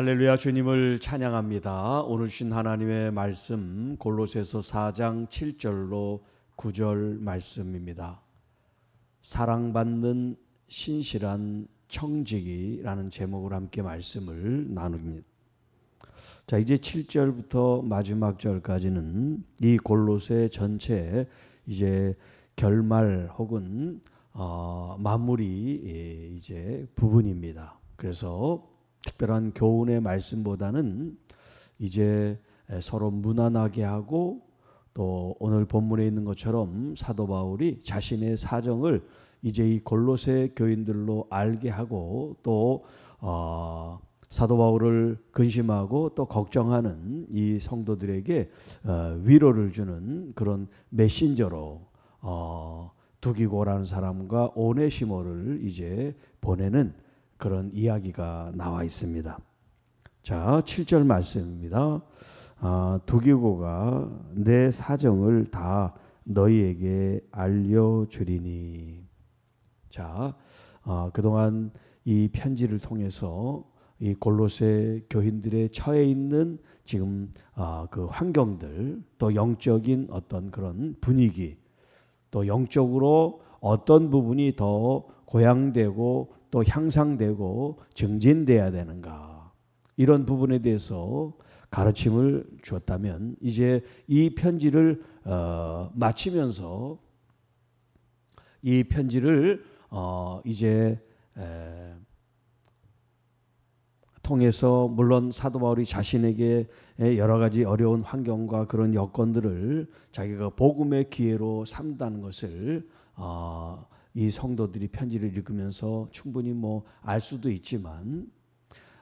할렐루야 주님을 찬양합니다. 오늘 주신 하나님의 말씀 골로새서 4장 7절로 9절 말씀입니다. 사랑받는 신실한 청지기라는 제목으로 함께 말씀을 나눕니다. 자, 이제 7절부터 마지막 절까지는 이 골로새 전체 이제 결말 혹은 어, 마무리 예, 이제 부분입니다. 그래서 특별한 교훈의 말씀보다는 이제 서로 무난하게 하고 또 오늘 본문에 있는 것처럼 사도 바울이 자신의 사정을 이제 이 골로새 교인들로 알게 하고 또 어, 사도 바울을 근심하고 또 걱정하는 이 성도들에게 어, 위로를 주는 그런 메신저로 어, 두기고라는 사람과 오네시모를 이제 보내는 그런 이야기가 나와 있습니다. 자, 7절 말씀입니다. 아, 두기고가 내 사정을 다 너희에게 알려주리니. 자, 아, 그동안 이 편지를 통해서 이 골로새 교인들의 처해 있는 지금 아, 그 환경들 또 영적인 어떤 그런 분위기 또 영적으로 어떤 부분이 더 고양되고 또 향상되고 증진돼야 되는가. 이런 부분에 대해서 가르침을 주었다면 이제 이 편지를 어, 마치면서 이 편지를 어, 이제 에, 통해서 물론 사도 바울이 자신에게 여러 가지 어려운 환경과 그런 여건들을 자기가 복음의 기회로 삼다는 것을 어, 이 성도들이 편지를 읽으면서 충분히 뭐 알 수도 있지만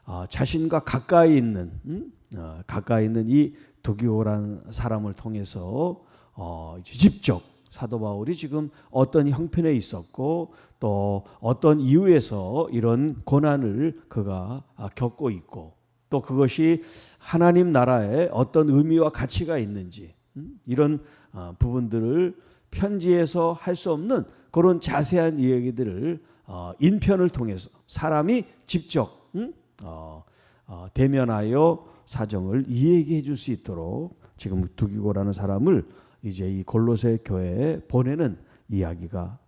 어, 자신과 가까이 있는 음? 어, 가까이 있는 이 도기오란 사람을 통해서 어, 직접 사도 바울이 지금 어떤 형편에 있었고 또 어떤 이유에서 이런 고난을 그가 아, 겪고 있고 또 그것이 하나님 나라에 어떤 의미와 가치가 있는지 음? 이런 어, 부분들을 편지에서 할 수 없는 그런 자세한 이야기들을 어, 인편을 통해서 사람이 직접 음? 어, 어, 대면하여 사정을 이야기해 줄 수 있도록 지금 두기고라는 사람을 이제 이 골로새 교회에 보내는 이야기가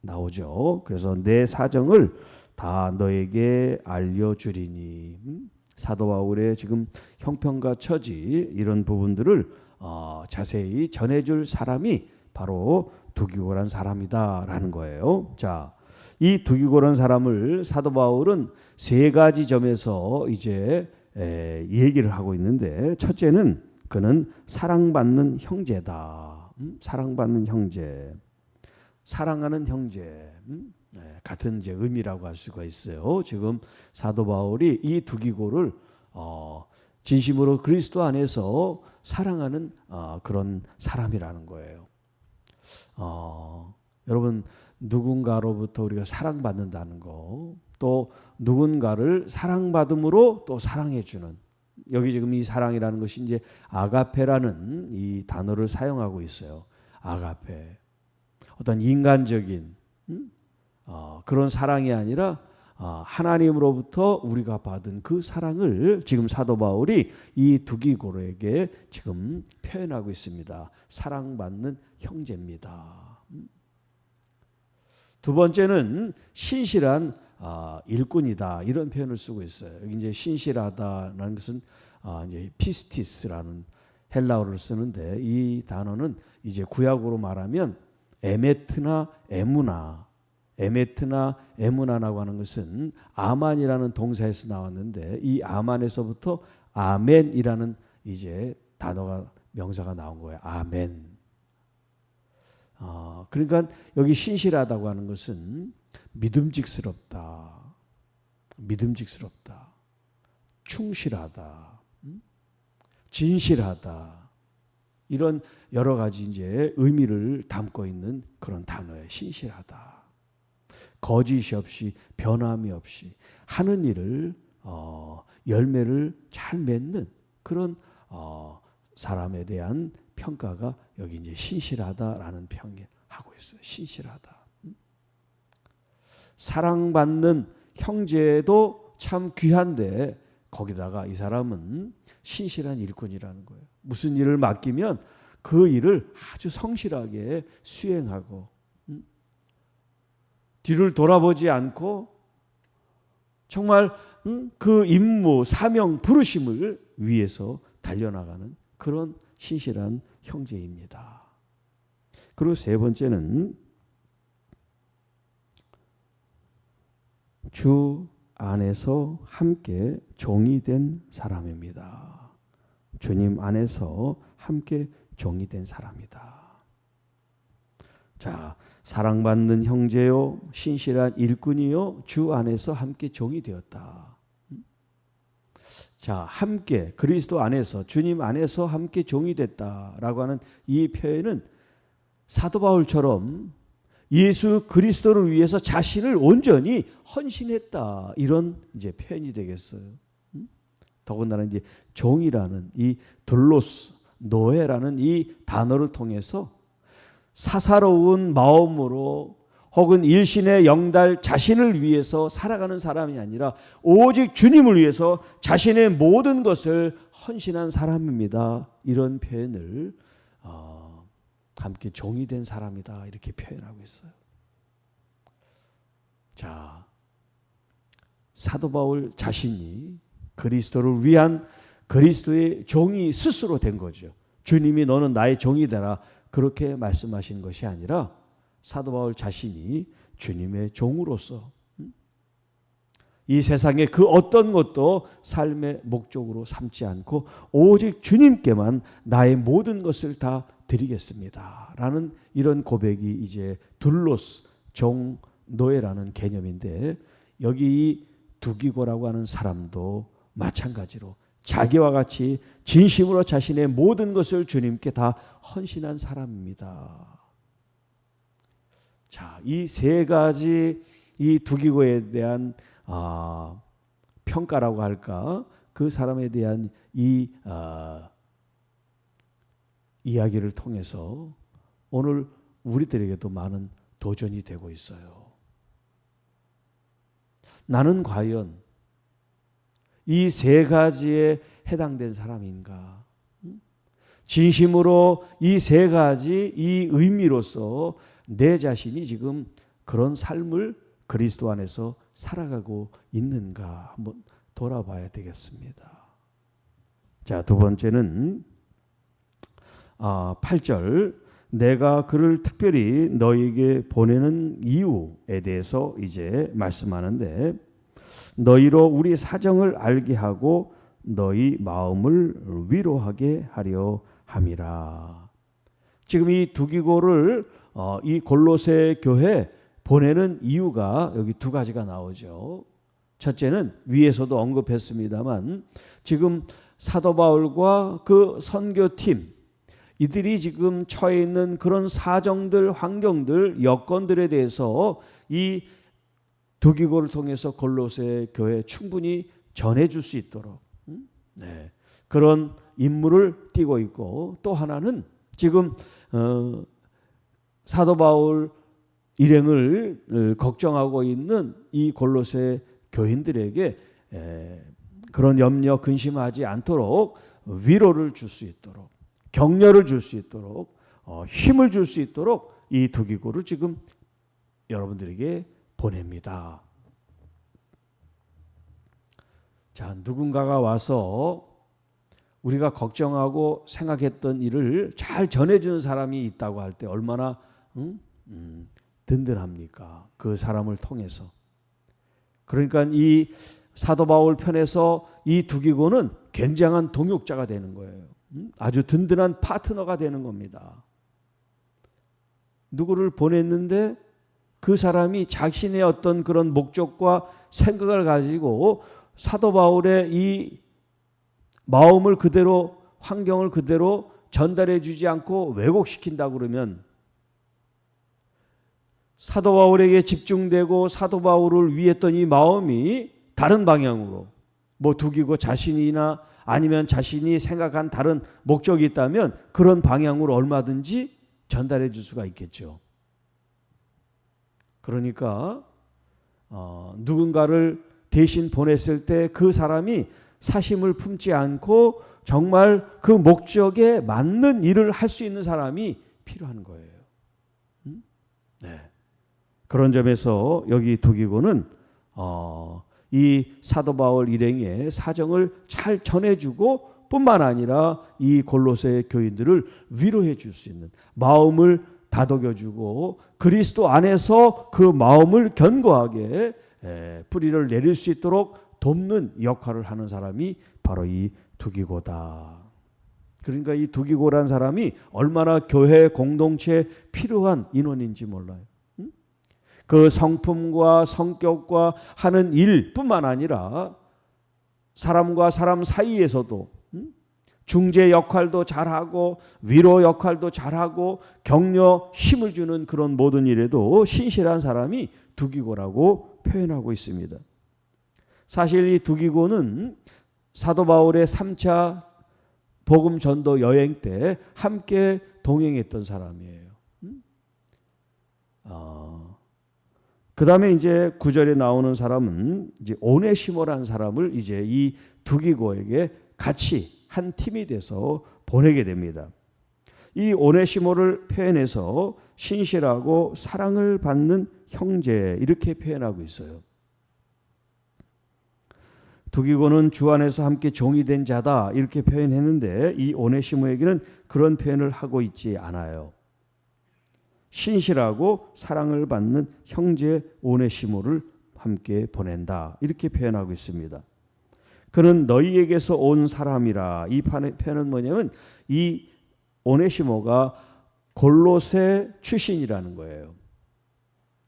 나오죠. 그래서 내 사정을 다 너에게 알려주리니 음? 사도 바울의 지금 형편과 처지 이런 부분들을 어, 자세히 전해줄 사람이 바로 두기고란 사람이다라는 거예요. 자, 이 두기고란 사람을 사도 바울은 세 가지 점에서 이제 에, 얘기를 하고 있는데 첫째는 그는 사랑받는 형제다. 음? 사랑받는 형제. 사랑하는 형제. 음? 네, 같은 이제 의미라고 할 수가 있어요. 지금 사도 바울이 이 두기고를 어, 진심으로 그리스도 안에서 사랑하는 어, 그런 사람이라는 거예요. 어, 여러분 누군가로부터 우리가 사랑받는다는 거, 또 누군가를 사랑받음으로 또 사랑해 주는 여기 지금 이 사랑이라는 것이 이제 아가페라는 이 단어를 사용하고 있어요. 아가페. 어떤 인간적인 음? 어, 그런 사랑이 아니라 어, 하나님으로부터 우리가 받은 그 사랑을 지금 사도 바울이 이 두기고로에게 지금 표현하고 있습니다. 사랑받는 형제입니다. 음? 두 번째는 신실한 아, 일꾼이다 이런 표현을 쓰고 있어요. 이제 신실하다라는 것은 아, 이제 피스티스라는 헬라어를 쓰는데 이 단어는 이제 구약으로 말하면 에메트나 에무나 에메트나 에무나라고 하는 것은 아만이라는 동사에서 나왔는데 이 아만에서부터 아멘이라는 이제 단어가 명사가 나온 거예요. 아멘. 어, 그러니까 여기 신실하다고 하는 것은 믿음직스럽다. 믿음직스럽다. 충실하다. 음? 진실하다. 이런 여러 가지 이제 의미를 담고 있는 그런 단어에 신실하다. 거짓이 없이 변함이 없이 하는 일을 어, 열매를 잘 맺는 그런 어, 사람에 대한 평가가 여기 이제 신실하다라는 평에 하고 있어요. 신실하다. 사랑받는 형제도 참 귀한데 거기다가 이 사람은 신실한 일꾼이라는 거예요. 무슨 일을 맡기면 그 일을 아주 성실하게 수행하고 음? 뒤를 돌아보지 않고 정말 음? 그 임무, 사명, 부르심을 위해서 달려나가는 그런 신실한 형제입니다. 그리고 세 번째는 주 안에서 함께 종이 된 사람입니다. 주님 안에서 함께 종이 된 사람이다. 자, 사랑받는 형제요, 신실한 일꾼이요, 주 안에서 함께 종이 되었다. 자, 함께 그리스도 안에서 주님 안에서 함께 종이 됐다라고 하는 이 표현은 사도 바울처럼 예수 그리스도를 위해서 자신을 온전히 헌신했다 이런 이제 표현이 되겠어요. 음? 더군다나 이제 종이라는 이 둘로스 노예라는 이 단어를 통해서 사사로운 마음으로 혹은 일신의 영달 자신을 위해서 살아가는 사람이 아니라 오직 주님을 위해서 자신의 모든 것을 헌신한 사람입니다. 이런 표현을 어, 함께 종이 된 사람이다 이렇게 표현하고 있어요. 자, 사도 바울 자신이 그리스도를 위한 그리스도의 종이 스스로 된 거죠. 주님이 너는 나의 종이 되라 그렇게 말씀하신 것이 아니라 사도 바울 자신이 주님의 종으로서 음? 이 세상의 그 어떤 것도 삶의 목적으로 삼지 않고 오직 주님께만 나의 모든 것을 다 드리겠습니다. 라는 이런 고백이 이제 둘로스 종 노예라는 개념인데 여기 이 두기고라고 하는 사람도 마찬가지로 자기와 같이 진심으로 자신의 모든 것을 주님께 다 헌신한 사람입니다. 자, 이 세 가지 이 두기고에 대한 아, 평가라고 할까? 그 사람에 대한 이 아, 이야기를 통해서 오늘 우리들에게도 많은 도전이 되고 있어요. 나는 과연 이 세 가지에 해당된 사람인가? 진심으로 이 세 가지 이 의미로서 내 자신이 지금 그런 삶을 그리스도 안에서 살아가고 있는가 한번 돌아봐야 되겠습니다. 자, 두 번째는 아, 8절 내가 그를 특별히 너에게 보내는 이유에 대해서 이제 말씀하는데 너희로 우리 사정을 알게 하고 너희 마음을 위로하게 하려 함이라. 지금 이 두기고를 어, 이 골로새 교회 보내는 이유가 여기 두 가지가 나오죠. 첫째는 위에서도 언급했습니다만 지금 사도 바울과 그 선교팀 이들이 지금 처해 있는 그런 사정들, 환경들, 여건들에 대해서 이 두기고를 통해서 골로새 교회 충분히 전해줄 수 있도록 음? 네. 그런 임무를 띠고 있고 또 하나는 지금 어, 사도 바울 일행을 어, 걱정하고 있는 이 골로새 교인들에게 에, 그런 염려 근심하지 않도록 위로를 줄 수 있도록 격려를 줄 수 있도록 어, 힘을 줄 수 있도록 이 두기고를 지금 여러분들에게 보냅니다. 자, 누군가가 와서 우리가 걱정하고 생각했던 일을 잘 전해주는 사람이 있다고 할 때 얼마나 응? 음, 든든합니까? 그 사람을 통해서. 그러니까 이 사도 바울 편에서 이 두기고는 굉장한 동역자가 되는 거예요. 음? 아주 든든한 파트너가 되는 겁니다. 누구를 보냈는데 그 사람이 자신의 어떤 그런 목적과 생각을 가지고 사도 바울의 이 마음을 그대로 환경을 그대로 전달해 주지 않고 왜곡시킨다 그러면 사도 바울에게 집중되고 사도 바울을 위했던 이 마음이 다른 방향으로 뭐 두기고 자신이나 아니면 자신이 생각한 다른 목적이 있다면 그런 방향으로 얼마든지 전달해 줄 수가 있겠죠. 그러니까 어, 누군가를 대신 보냈을 때 그 사람이 사심을 품지 않고 정말 그 목적에 맞는 일을 할 수 있는 사람이 필요한 거예요. 음? 네. 그런 점에서 여기 두기고는 어, 이 사도 바울 일행의 사정을 잘 전해주고 뿐만 아니라 이 골로새 교인들을 위로해 줄 수 있는 마음을 다독여주고 그리스도 안에서 그 마음을 견고하게 에, 뿌리를 내릴 수 있도록 돕는 역할을 하는 사람이 바로 이 두기고다. 그러니까 이 두기고란 사람이 얼마나 교회 공동체에 필요한 인원인지 몰라요. 응? 그 성품과 성격과 하는 일뿐만 아니라 사람과 사람 사이에서도 응? 중재 역할도 잘하고 위로 역할도 잘하고 격려 힘을 주는 그런 모든 일에도 신실한 사람이 두기고라고 표현하고 있습니다. 사실 이 두기고는 사도 바울의 3차 복음 전도 여행 때 함께 동행했던 사람이에요. 음? 어, 그 다음에 이제 구절에 나오는 사람은 이제 오네시모라는 사람을 이제 이 두기고에게 같이 한 팀이 돼서 보내게 됩니다. 이 오네시모를 표현해서 신실하고 사랑을 받는 형제 이렇게 표현하고 있어요. 두기고는 주 안에서 함께 종이 된 자다 이렇게 표현했는데 이 오네시모에게는 그런 표현을 하고 있지 않아요. 신실하고 사랑을 받는 형제 오네시모를 함께 보낸다 이렇게 표현하고 있습니다. 그는 너희에게서 온 사람이라 이 표현은 뭐냐면 이 오네시모가 골로새 출신이라는 거예요.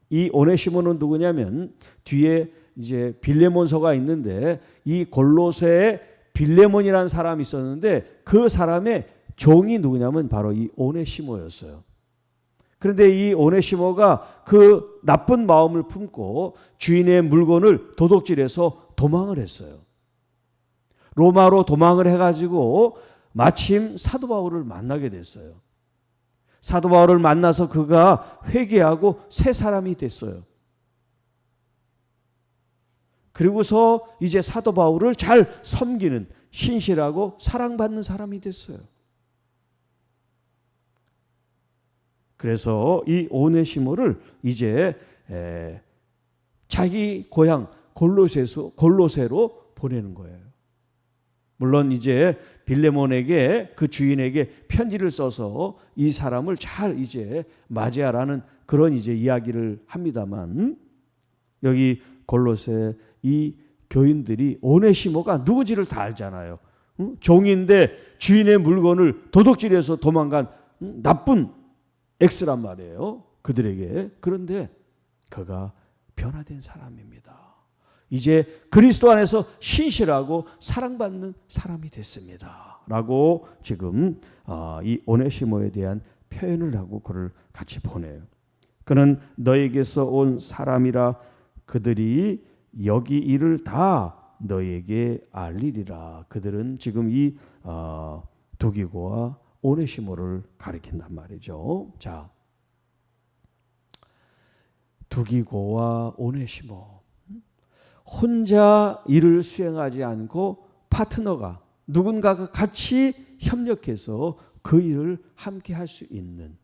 이 오네시모는 누구냐면 뒤에 이제 빌레몬서가 있는데 이 골로새에 빌레몬이라는 사람이 있었는데 그 사람의 종이 누구냐면 바로 이 오네시모였어요. 그런데 이 오네시모가 그 나쁜 마음을 품고 주인의 물건을 도둑질해서 도망을 했어요. 로마로 도망을 해가지고 마침 사도 바울을 만나게 됐어요. 사도 바울을 만나서 그가 회개하고 새 사람이 됐어요. 그리고서 이제 사도 바울을 잘 섬기는 신실하고 사랑받는 사람이 됐어요. 그래서 이 오네시모를 이제 자기 고향 골로새로 보내는 거예요. 물론 이제 빌레몬에게 그 주인에게 편지를 써서 이 사람을 잘 이제 맞이하라는 그런 이제 이야기를 합니다만 여기 골로새 이 교인들이 오네시모가 누구지를 다 알잖아요. 응? 종인데 주인의 물건을 도둑질해서 도망간 응? 나쁜 엑스란 말이에요. 그들에게. 그런데 그가 변화된 사람입니다. 이제 그리스도 안에서 신실하고 사랑받는 사람이 됐습니다. 라고 지금 아, 이 오네시모에 대한 표현을 하고 그를 같이 보내요. 그는 너에게서 온 사람이라 그들이 여기 일을 다 너에게 알리리라. 그들은 지금 이 어, 도기고와 오네시모를 가리킨단 말이죠. 자, 두기고와 오네시모 혼자 일을 수행하지 않고 파트너가 누군가가 같이 협력해서 그 일을 함께 할 수 있는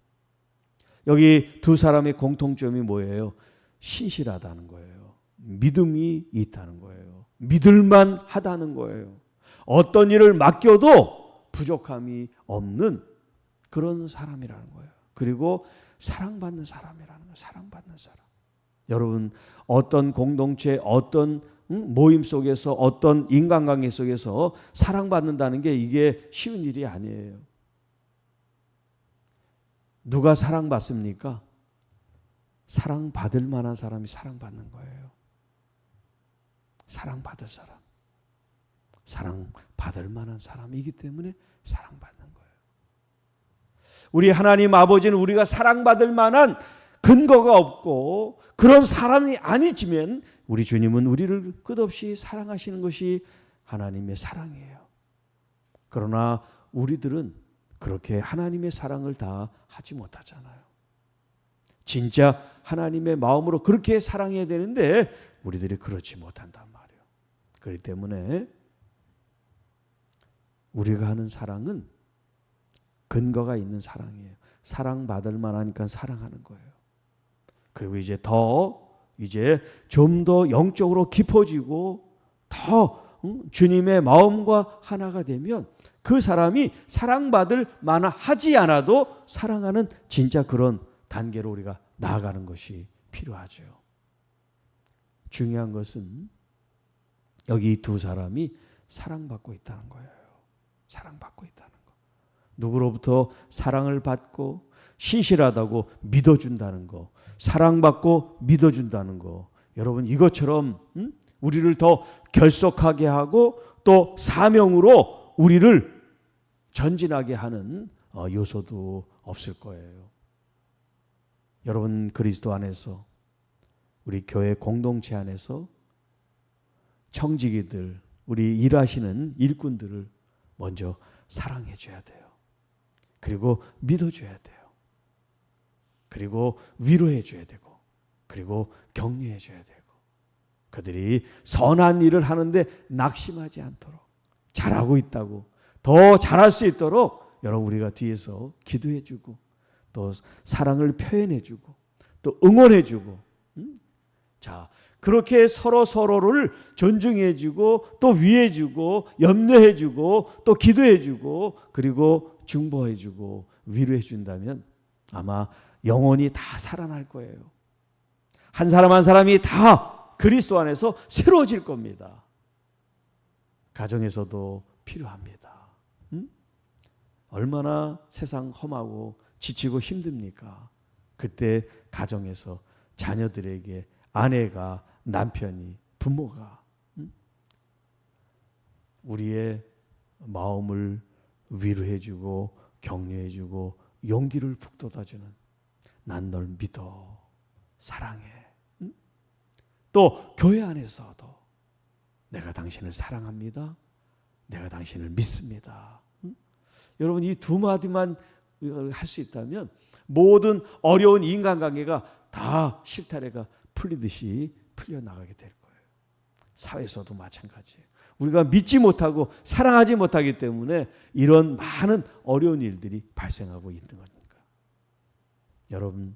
여기 두 사람의 공통점이 뭐예요? 신실하다는 거예요. 믿음이 있다는 거예요. 믿을만 하다는 거예요. 어떤 일을 맡겨도 부족함이 없는 그런 사람이라는 거예요. 그리고 사랑받는 사람이라는 거예요. 사랑받는 사람. 여러분 어떤 공동체 어떤 모임 속에서 어떤 인간관계 속에서 사랑받는다는 게 이게 쉬운 일이 아니에요. 누가 사랑받습니까? 사랑받을 만한 사람이 사랑받는 거예요. 사랑받을 사람. 사랑받을 만한 사람이기 때문에 사랑받는 거예요. 우리 하나님 아버지는 우리가 사랑받을 만한 근거가 없고 그런 사람이 아니지만 우리 주님은 우리를 끝없이 사랑하시는 것이 하나님의 사랑이에요. 그러나 우리들은 그렇게 하나님의 사랑을 다 하지 못하잖아요. 진짜 하나님의 마음으로 그렇게 사랑해야 되는데 우리들이 그렇지 못한단 말이에요. 그렇기 때문에 우리가 하는 사랑은 근거가 있는 사랑이에요. 사랑받을 만하니까 사랑하는 거예요. 그리고 이제 더 이제 좀 더 영적으로 깊어지고 더 응? 주님의 마음과 하나가 되면 그 사람이 사랑받을 만하지 않아도 사랑하는 진짜 그런 단계로 우리가 나아가는 것이 필요하죠. 중요한 것은 여기 두 사람이 사랑받고 있다는 거예요. 사랑받고 있다는 거. 누구로부터 사랑을 받고 신실하다고 믿어준다는 거. 사랑받고 믿어준다는 거. 여러분 이것처럼 음? 우리를 더 결속하게 하고 또 사명으로 우리를 전진하게 하는 어, 요소도 없을 거예요. 여러분 그리스도 안에서 우리 교회 공동체 안에서 청지기들 우리 일하시는 일꾼들을 먼저 사랑해 줘야 돼요. 그리고 믿어 줘야 돼요. 그리고 위로해 줘야 되고 그리고 격려해 줘야 되고 그들이 선한 일을 하는데 낙심하지 않도록 잘하고 있다고 더 잘할 수 있도록 여러분 우리가 뒤에서 기도해 주고 또 사랑을 표현해 주고 또 응원해 주고 음? 자 그렇게 서로 서로를 존중해 주고 또 위해 주고 염려해 주고 또 기도해 주고 그리고 중보해 주고 위로해 준다면 아마 영혼이 다 살아날 거예요. 한 사람 한 사람이 다 그리스도 안에서 새로워질 겁니다. 가정에서도 필요합니다. 음? 얼마나 세상 험하고 지치고 힘듭니까? 그때 가정에서 자녀들에게 아내가 남편이 부모가 음? 우리의 마음을 위로해주고 격려해주고 용기를 북돋아주는 난 널 믿어 사랑해 음? 또 교회 안에서도 내가 당신을 사랑합니다 내가 당신을 믿습니다 음? 여러분 이 두 마디만 할 수 있다면 모든 어려운 인간관계가 다 실타래가 풀리듯이 풀려 나가게 될 거예요. 사회에서도 마찬가지예요. 우리가 믿지 못하고 사랑하지 못하기 때문에 이런 많은 어려운 일들이 발생하고 있는 거니까. 여러분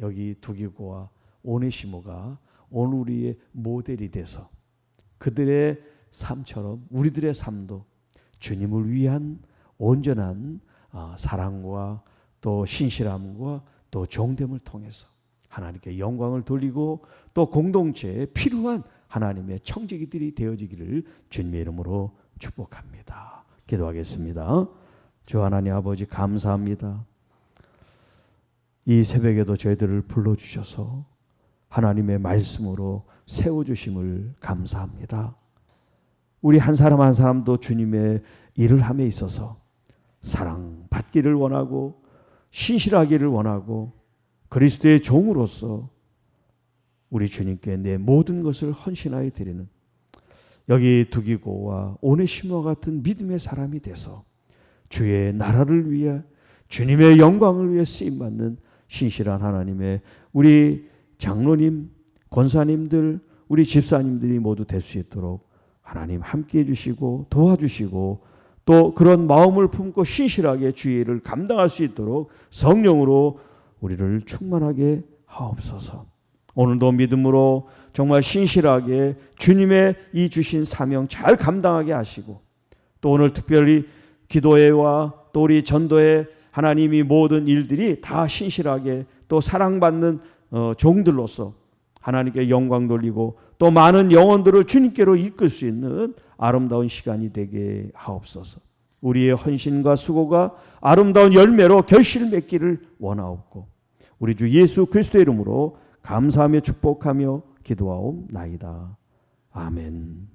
여기 두기고와 오네시모가 오늘 우리의 모델이 돼서 그들의 삶처럼 우리들의 삶도 주님을 위한 온전한 아, 사랑과 또 신실함과 또 종됨을 통해서 하나님께 영광을 돌리고 또 공동체에 필요한 하나님의 청지기들이 되어지기를 주님의 이름으로 축복합니다. 기도하겠습니다. 주 하나님 아버지 감사합니다. 이 새벽에도 저희들을 불러주셔서 하나님의 말씀으로 세워주심을 감사합니다. 우리 한 사람 한 사람도 주님의 일을 함에 있어서 사랑받기를 원하고 신실하기를 원하고 그리스도의 종으로서 우리 주님께 내 모든 것을 헌신하여 드리는 여기 두기고와 오네시모 같은 믿음의 사람이 돼서 주의 나라를 위해 주님의 영광을 위해 쓰임 받는 신실한 하나님의 우리 장로님, 권사님들, 우리 집사님들이 모두 될 수 있도록 하나님 함께 해 주시고 도와주시고 또 그런 마음을 품고 신실하게 주의 일을 감당할 수 있도록 성령으로 우리를 충만하게 하옵소서. 오늘도 믿음으로 정말 신실하게 주님의 이 주신 사명 잘 감당하게 하시고 또 오늘 특별히 기도회와 또 우리 전도회 하나님이 모든 일들이 다 신실하게 또 사랑받는 어, 종들로서 하나님께 영광 돌리고 또 많은 영혼들을 주님께로 이끌 수 있는 아름다운 시간이 되게 하옵소서. 우리의 헌신과 수고가 아름다운 열매로 결실을 맺기를 원하옵고 우리 주 예수 그리스도의 이름으로 감사하며 축복하며 기도하옵나이다. 아멘.